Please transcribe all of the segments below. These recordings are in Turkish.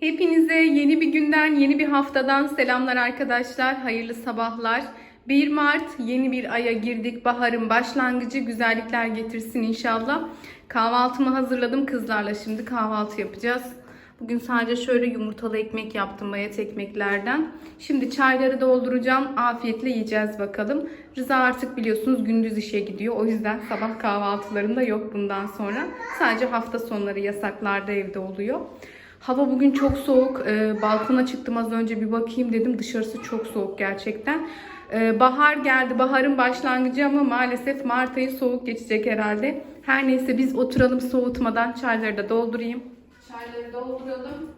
Hepinize yeni bir günden, yeni bir haftadan selamlar arkadaşlar. Hayırlı sabahlar. 1 Mart yeni bir aya girdik. Baharın başlangıcı güzellikler getirsin inşallah. Kahvaltımı hazırladım kızlarla şimdi kahvaltı yapacağız. Bugün sadece şöyle yumurtalı ekmek yaptım bayat ekmeklerden. Şimdi çayları dolduracağım. Afiyetle yiyeceğiz bakalım. Rıza artık biliyorsunuz gündüz işe gidiyor. O yüzden sabah kahvaltılarında yok bundan sonra. Sadece hafta sonları yasaklarda evde oluyor. Hava bugün çok soğuk. Ee, balkona çıktım az önce bir bakayım dedim. Dışarısı çok soğuk gerçekten. Ee, bahar geldi. Baharın başlangıcı ama maalesef Mart ayı soğuk geçecek herhalde. Her neyse biz oturalım soğutmadan çayları da doldurayım. Çayları dolduralım.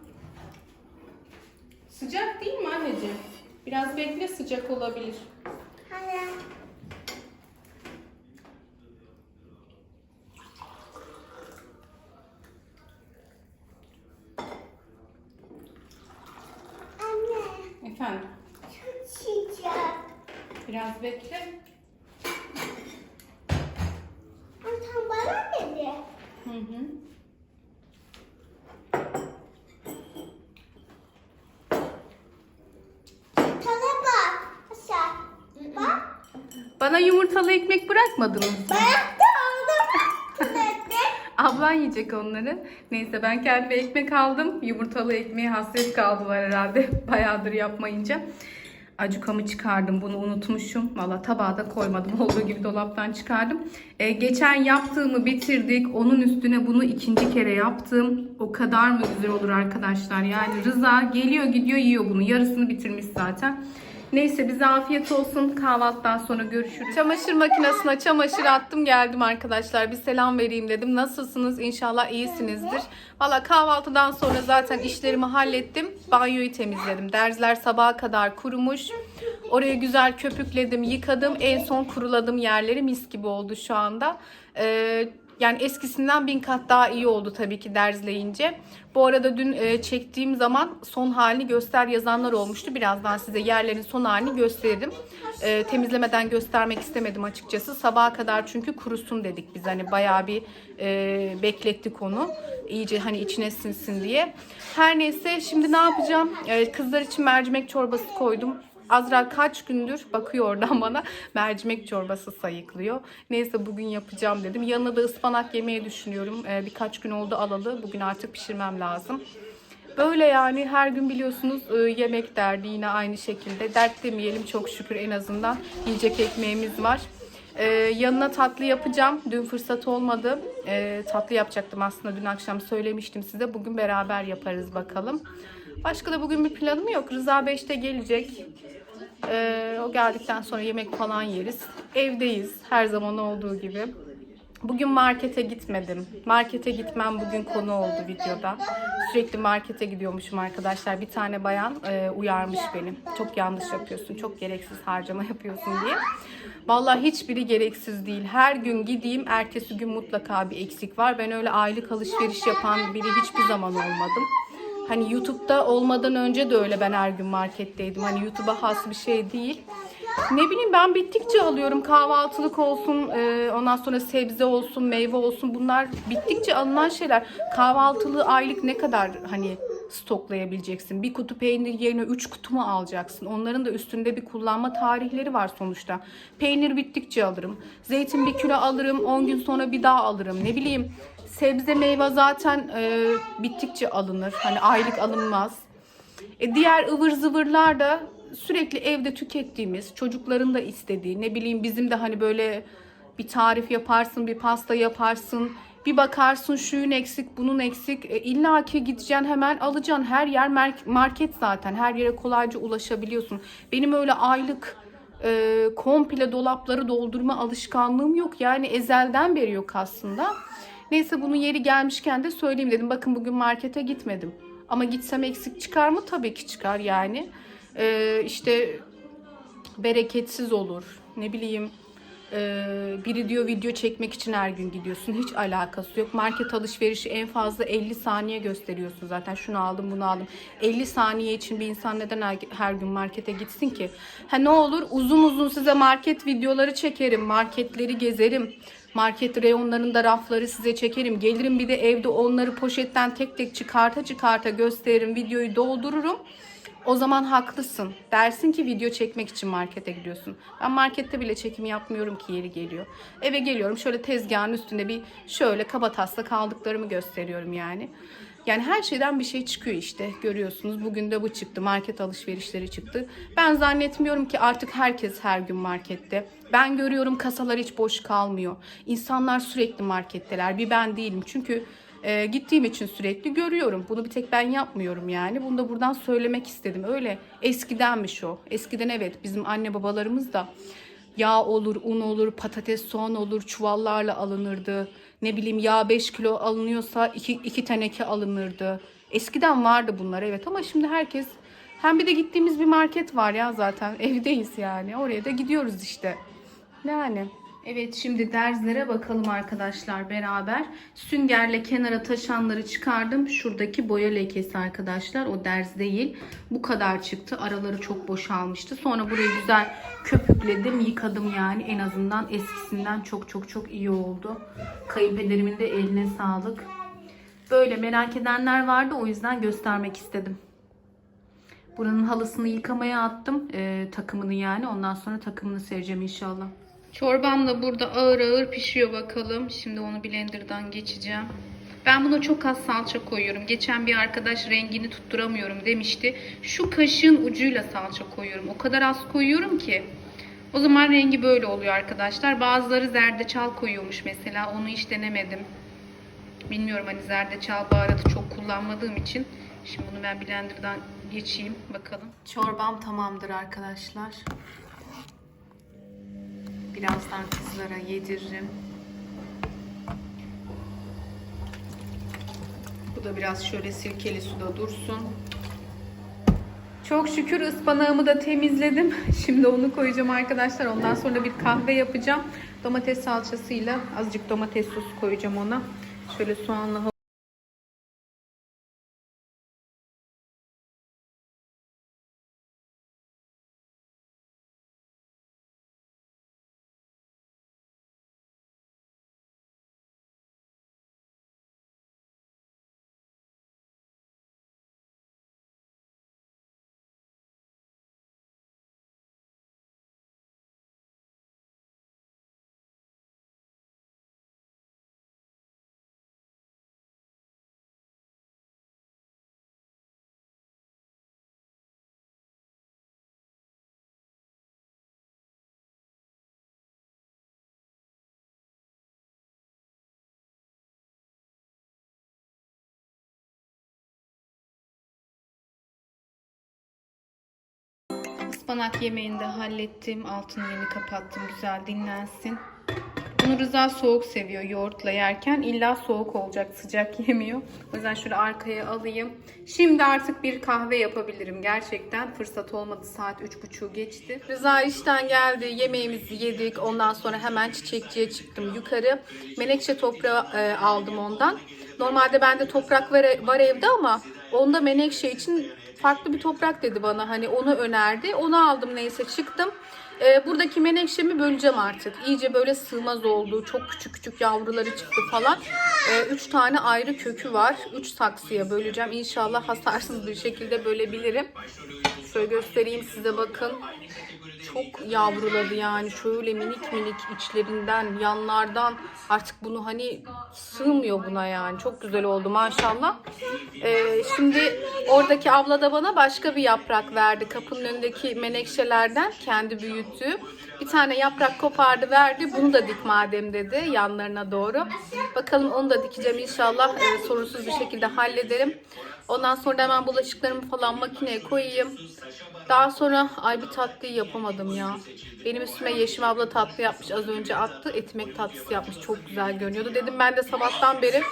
Sıcak değil mi anneciğim? Biraz bekle sıcak olabilir. Anne. Anne, Efendim çok sıcak. Biraz bekle. Ama tam bana dedi. Hı hı. Tane bak. Aşağı. Bak. Bana yumurtalı ekmek bırakmadınız. oldu. Tane Ablan yiyecek onları. Neyse ben kendime ekmek aldım. Yumurtalı ekmeğe hasret kaldılar herhalde. Bayağıdır yapmayınca. Acukamı çıkardım. Bunu unutmuşum. Valla tabağa da koymadım. Olduğu gibi dolaptan çıkardım. Ee, geçen yaptığımı bitirdik. Onun üstüne bunu ikinci kere yaptım. O kadar mı güzel olur arkadaşlar. Yani Rıza geliyor gidiyor yiyor bunu. Yarısını bitirmiş zaten. Neyse bize afiyet olsun. Kahvaltıdan sonra görüşürüz. Çamaşır makinesine çamaşır attım geldim arkadaşlar. Bir selam vereyim dedim. Nasılsınız? İnşallah iyisinizdir. Valla kahvaltıdan sonra zaten işlerimi hallettim. Banyoyu temizledim. Derzler sabaha kadar kurumuş. Oraya güzel köpükledim, yıkadım. En son kuruladım yerleri mis gibi oldu şu anda. Ee, yani eskisinden bin kat daha iyi oldu tabii ki derzleyince. Bu arada dün e, çektiğim zaman son halini göster yazanlar olmuştu. Birazdan size yerlerin son halini gösteririm. E, temizlemeden göstermek istemedim açıkçası. Sabaha kadar çünkü kurusun dedik biz. Hani bayağı bir e, beklettik onu. İyice hani içine sinsin diye. Her neyse şimdi ne yapacağım? E, kızlar için mercimek çorbası koydum. Azra kaç gündür bakıyor oradan bana mercimek çorbası sayıklıyor. Neyse bugün yapacağım dedim. Yanına da ıspanak yemeyi düşünüyorum. Ee, birkaç gün oldu alalı. Bugün artık pişirmem lazım. Böyle yani her gün biliyorsunuz e, yemek derdi yine aynı şekilde. Dert demeyelim çok şükür en azından yiyecek ekmeğimiz var. Ee, yanına tatlı yapacağım. Dün fırsat olmadı. Ee, tatlı yapacaktım aslında dün akşam söylemiştim size. Bugün beraber yaparız bakalım. Başka da bugün bir planım yok. Rıza 5'te gelecek. Ee, o geldikten sonra yemek falan yeriz. Evdeyiz her zaman olduğu gibi. Bugün markete gitmedim. Markete gitmem bugün konu oldu videoda. Sürekli markete gidiyormuşum arkadaşlar. Bir tane bayan e, uyarmış beni. Çok yanlış yapıyorsun, çok gereksiz harcama yapıyorsun diye. Vallahi hiçbiri gereksiz değil. Her gün gideyim, ertesi gün mutlaka bir eksik var. Ben öyle aylık alışveriş yapan biri hiçbir zaman olmadım. Hani YouTube'da olmadan önce de öyle ben her gün marketteydim. Hani YouTube'a has bir şey değil. Ne bileyim ben bittikçe alıyorum. Kahvaltılık olsun, e, ondan sonra sebze olsun, meyve olsun. Bunlar bittikçe alınan şeyler. Kahvaltılığı aylık ne kadar hani stoklayabileceksin? Bir kutu peynir yerine 3 kutu mu alacaksın? Onların da üstünde bir kullanma tarihleri var sonuçta. Peynir bittikçe alırım. Zeytin bir kilo alırım. 10 gün sonra bir daha alırım. Ne bileyim sebze meyve zaten e, bittikçe alınır. Hani aylık alınmaz. E, diğer ıvır zıvırlar da sürekli evde tükettiğimiz, çocukların da istediği, ne bileyim bizim de hani böyle bir tarif yaparsın, bir pasta yaparsın. Bir bakarsın şuyun eksik, bunun eksik. E, İlla ki gideceksin hemen alacaksın. Her yer market zaten. Her yere kolayca ulaşabiliyorsun. Benim öyle aylık e, komple dolapları doldurma alışkanlığım yok. Yani ezelden beri yok aslında. Neyse bunun yeri gelmişken de söyleyeyim dedim. Bakın bugün markete gitmedim. Ama gitsem eksik çıkar mı? Tabii ki çıkar yani. Ee, işte bereketsiz olur. Ne bileyim e, biri diyor video çekmek için her gün gidiyorsun. Hiç alakası yok. Market alışverişi en fazla 50 saniye gösteriyorsun zaten. Şunu aldım bunu aldım. 50 saniye için bir insan neden her, her gün markete gitsin ki? Ha ne olur uzun uzun size market videoları çekerim. Marketleri gezerim. Market reyonlarında rafları size çekerim. Gelirim bir de evde onları poşetten tek tek çıkarta çıkarta gösteririm. Videoyu doldururum. O zaman haklısın. Dersin ki video çekmek için markete gidiyorsun. Ben markette bile çekim yapmıyorum ki yeri geliyor. Eve geliyorum şöyle tezgahın üstünde bir şöyle kaba tasla kaldıklarımı gösteriyorum yani. Yani her şeyden bir şey çıkıyor işte görüyorsunuz. Bugün de bu çıktı. Market alışverişleri çıktı. Ben zannetmiyorum ki artık herkes her gün markette. Ben görüyorum kasalar hiç boş kalmıyor. İnsanlar sürekli marketteler. Bir ben değilim. Çünkü e, gittiğim için sürekli görüyorum. Bunu bir tek ben yapmıyorum yani. Bunu da buradan söylemek istedim. Öyle eskidenmiş o. Eskiden evet bizim anne babalarımız da yağ olur, un olur, patates, soğan olur çuvallarla alınırdı. Ne bileyim yağ 5 kilo alınıyorsa 2, 2 teneke alınırdı. Eskiden vardı bunlar evet ama şimdi herkes hem bir de gittiğimiz bir market var ya zaten evdeyiz yani. Oraya da gidiyoruz işte. Yani. Evet şimdi derzlere bakalım arkadaşlar beraber. Süngerle kenara taşanları çıkardım. Şuradaki boya lekesi arkadaşlar. O derz değil. Bu kadar çıktı. Araları çok boşalmıştı. Sonra burayı güzel köpükledim. Yıkadım yani. En azından eskisinden çok çok çok iyi oldu. Kayınpederimin de eline sağlık. Böyle merak edenler vardı. O yüzden göstermek istedim. Buranın halısını yıkamaya attım. Ee, takımını yani. Ondan sonra takımını sereceğim inşallah. Çorbam da burada ağır ağır pişiyor bakalım. Şimdi onu blenderdan geçeceğim. Ben buna çok az salça koyuyorum. Geçen bir arkadaş rengini tutturamıyorum demişti. Şu kaşığın ucuyla salça koyuyorum. O kadar az koyuyorum ki. O zaman rengi böyle oluyor arkadaşlar. Bazıları zerdeçal koyuyormuş mesela. Onu hiç denemedim. Bilmiyorum hani zerdeçal baharatı çok kullanmadığım için. Şimdi bunu ben blenderdan geçeyim bakalım. Çorbam tamamdır arkadaşlar. Birazdan kızlara yediririm. Bu da biraz şöyle sirkeli suda dursun. Çok şükür ıspanağımı da temizledim. Şimdi onu koyacağım arkadaşlar. Ondan sonra bir kahve yapacağım. Domates salçasıyla azıcık domates sosu koyacağım ona. Şöyle soğanla Ispanak yemeğini de hallettim. Altını yeni kapattım. Güzel dinlensin. Bunu Rıza soğuk seviyor yoğurtla yerken. İlla soğuk olacak. Sıcak yemiyor. O yüzden şöyle arkaya alayım. Şimdi artık bir kahve yapabilirim. Gerçekten fırsat olmadı. Saat 3.30 geçti. Rıza işten geldi. Yemeğimizi yedik. Ondan sonra hemen çiçekçiye çıktım yukarı. Menekşe toprağı e, aldım ondan. Normalde bende toprak var, var evde ama onda menekşe için farklı bir toprak dedi bana. Hani onu önerdi. Onu aldım neyse çıktım. Ee, buradaki menekşemi böleceğim artık. İyice böyle sığmaz oldu. Çok küçük küçük yavruları çıktı falan. Ee, üç tane ayrı kökü var. Üç saksıya böleceğim. İnşallah hasarsız bir şekilde bölebilirim. Şöyle göstereyim size bakın. Çok yavruladı yani. Şöyle minik minik içlerinden, yanlardan. Artık bunu hani sığmıyor buna yani. Çok güzel oldu maşallah. Ee, şimdi oradaki abla da bana başka bir yaprak verdi. Kapının önündeki menekşelerden kendi büyüttü. Bir tane yaprak kopardı verdi. Bunu da dik madem dedi yanlarına doğru. Bakalım onu da dikeceğim inşallah. Ee, sorunsuz bir şekilde hallederim. Ondan sonra da hemen bulaşıklarımı falan makineye koyayım. Daha sonra ay bir tatlıyı yapamadım ya. Benim üstüme Yeşim abla tatlı yapmış az önce attı. Etmek tatlısı yapmış. Çok güzel görünüyordu. Dedim ben de sabahtan beri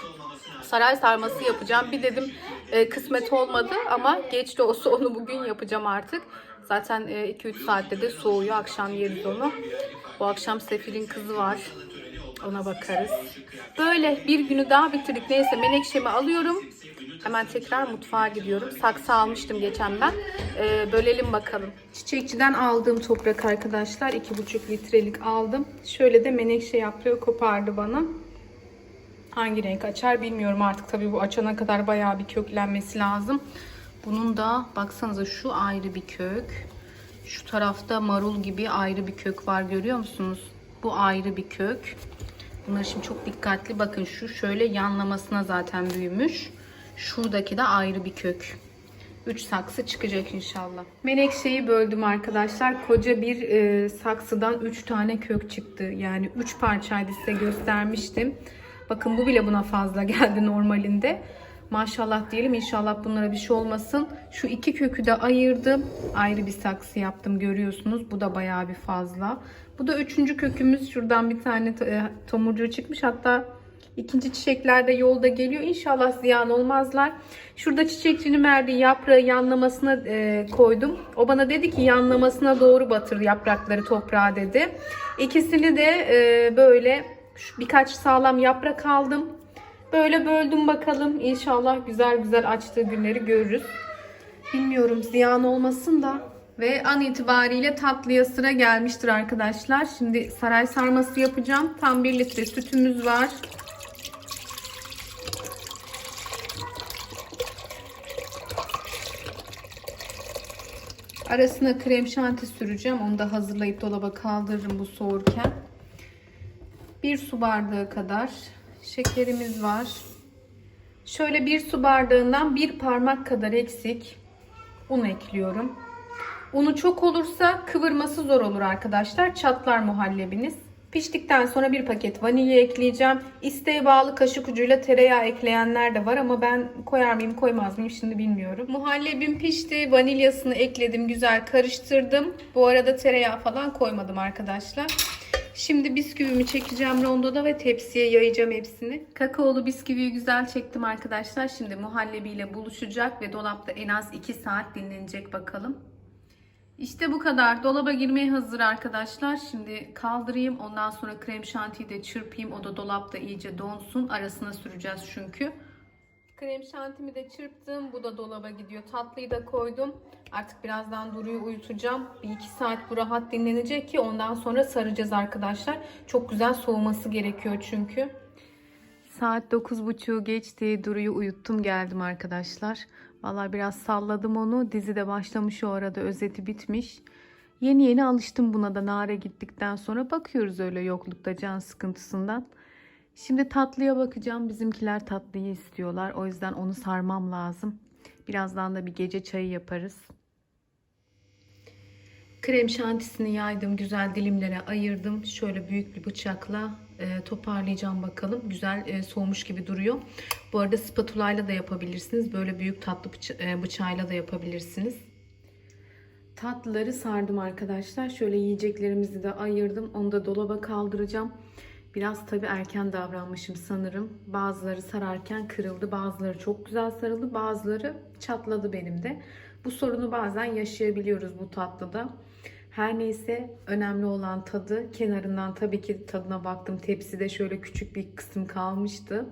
saray sarması yapacağım. Bir dedim e, kısmet olmadı ama geç de olsa onu bugün yapacağım artık. Zaten 2-3 saatte de soğuyor. Akşam yeriz onu. Bu akşam Sefir'in kızı var. Ona bakarız. Böyle bir günü daha bitirdik. Neyse menekşemi alıyorum. Hemen tekrar mutfağa gidiyorum. Saksı almıştım geçen ben. Ee, bölelim bakalım. Çiçekçiden aldığım toprak arkadaşlar. 2,5 litrelik aldım. Şöyle de menekşe yaprağı kopardı bana. Hangi renk açar bilmiyorum artık. Tabii bu açana kadar bayağı bir köklenmesi lazım. Bunun da baksanıza şu ayrı bir kök. Şu tarafta marul gibi ayrı bir kök var görüyor musunuz? Bu ayrı bir kök. Bunları şimdi çok dikkatli bakın şu şöyle yanlamasına zaten büyümüş. Şuradaki de ayrı bir kök. 3 saksı çıkacak inşallah. Menekşeyi böldüm arkadaşlar. Koca bir e, saksıdan 3 tane kök çıktı. Yani 3 parçaydı size göstermiştim. Bakın bu bile buna fazla geldi normalinde. Maşallah diyelim inşallah bunlara bir şey olmasın. Şu iki kökü de ayırdım. Ayrı bir saksı yaptım görüyorsunuz. Bu da bayağı bir fazla. Bu da üçüncü kökümüz. Şuradan bir tane e, tomurcuğu çıkmış. Hatta ikinci çiçekler de yolda geliyor. İnşallah ziyan olmazlar. Şurada çiçekçinin verdiği yaprağı yanlamasına e, koydum. O bana dedi ki yanlamasına doğru batır yaprakları toprağa dedi. İkisini de e, böyle birkaç sağlam yaprak aldım. Böyle böldüm bakalım. İnşallah güzel güzel açtığı günleri görürüz. Bilmiyorum ziyan olmasın da. Ve an itibariyle tatlıya sıra gelmiştir arkadaşlar. Şimdi saray sarması yapacağım. Tam 1 litre sütümüz var. Arasına krem şanti süreceğim. Onu da hazırlayıp dolaba kaldırırım bu soğurken. Bir su bardağı kadar şekerimiz var. Şöyle bir su bardağından bir parmak kadar eksik un ekliyorum. Unu çok olursa kıvırması zor olur arkadaşlar. Çatlar muhallebiniz. Piştikten sonra bir paket vanilya ekleyeceğim. İsteğe bağlı kaşık ucuyla tereyağı ekleyenler de var ama ben koyar mıyım koymaz mıyım şimdi bilmiyorum. Muhallebim pişti. Vanilyasını ekledim. Güzel karıştırdım. Bu arada tereyağı falan koymadım arkadaşlar. Şimdi bisküvimi çekeceğim rondoda ve tepsiye yayacağım hepsini. Kakaolu bisküviyi güzel çektim arkadaşlar. Şimdi muhallebiyle buluşacak ve dolapta en az 2 saat dinlenecek bakalım. İşte bu kadar. Dolaba girmeye hazır arkadaşlar. Şimdi kaldırayım. Ondan sonra krem şantiyi de çırpayım. O da dolapta iyice donsun. Arasına süreceğiz çünkü. Krem şantimi de çırptım. Bu da dolaba gidiyor. Tatlıyı da koydum. Artık birazdan Duru'yu uyutacağım. Bir iki saat bu rahat dinlenecek ki ondan sonra saracağız arkadaşlar. Çok güzel soğuması gerekiyor çünkü. Saat 9.30 geçti. Duru'yu uyuttum geldim arkadaşlar. Vallahi biraz salladım onu. Dizi de başlamış o arada. Özeti bitmiş. Yeni yeni alıştım buna da Nare gittikten sonra. Bakıyoruz öyle yoklukta can sıkıntısından. Şimdi tatlıya bakacağım. Bizimkiler tatlıyı istiyorlar. O yüzden onu sarmam lazım. Birazdan da bir gece çayı yaparız. Krem şantisini yaydım. Güzel dilimlere ayırdım. Şöyle büyük bir bıçakla e, toparlayacağım bakalım. Güzel e, soğumuş gibi duruyor. Bu arada spatula ile de yapabilirsiniz. Böyle büyük tatlı bıça- e, bıçağıyla da yapabilirsiniz. Tatlıları sardım arkadaşlar. Şöyle yiyeceklerimizi de ayırdım. Onu da dolaba kaldıracağım. Biraz tabii erken davranmışım sanırım. Bazıları sararken kırıldı. Bazıları çok güzel sarıldı. Bazıları çatladı benim de. Bu sorunu bazen yaşayabiliyoruz bu tatlıda. Her neyse önemli olan tadı. Kenarından tabii ki tadına baktım. Tepside şöyle küçük bir kısım kalmıştı.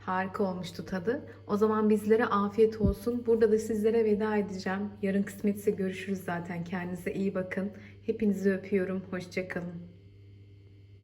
Harika olmuştu tadı. O zaman bizlere afiyet olsun. Burada da sizlere veda edeceğim. Yarın kısmetse görüşürüz zaten. Kendinize iyi bakın. Hepinizi öpüyorum. Hoşçakalın.